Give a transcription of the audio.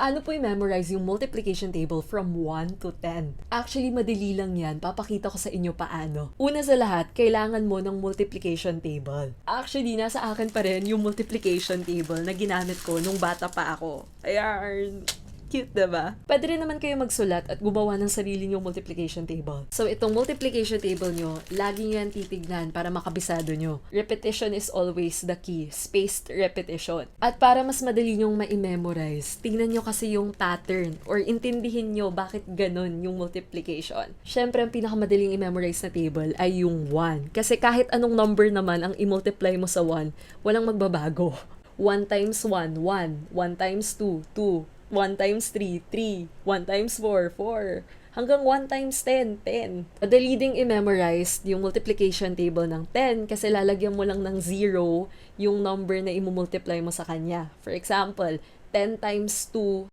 Paano po i-memorize yung multiplication table from 1 to 10? Actually, madali lang yan. Papakita ko sa inyo paano. Una sa lahat, kailangan mo ng multiplication table. Actually, nasa akin pa rin yung multiplication table na ginamit ko nung bata pa ako. Ayan. Cute, diba? Pwede rin naman kayo magsulat at gumawa ng sarili nyo multiplication table. So, itong multiplication table nyo, lagi yan titignan para makabisado nyo. Repetition is always the key. Spaced repetition. At para mas madali nyong ma-memorize, tingnan nyo kasi yung pattern or intindihin nyo bakit ganun yung multiplication. Siyempre, ang pinakamadaling i-memorize na table ay yung 1. Kasi kahit anong number naman ang i-multiply mo sa 1, walang magbabago. 1 times 1, 1. 1 times 2, 2. 1 times 3, 3. 1 times 4, 4. Hanggang 1 times 10, 10. Madali ding i-memorize yung multiplication table ng 10 kasi lalagyan mo lang ng 0 yung number na imumultiply mo sa kanya. For example, 10 times 2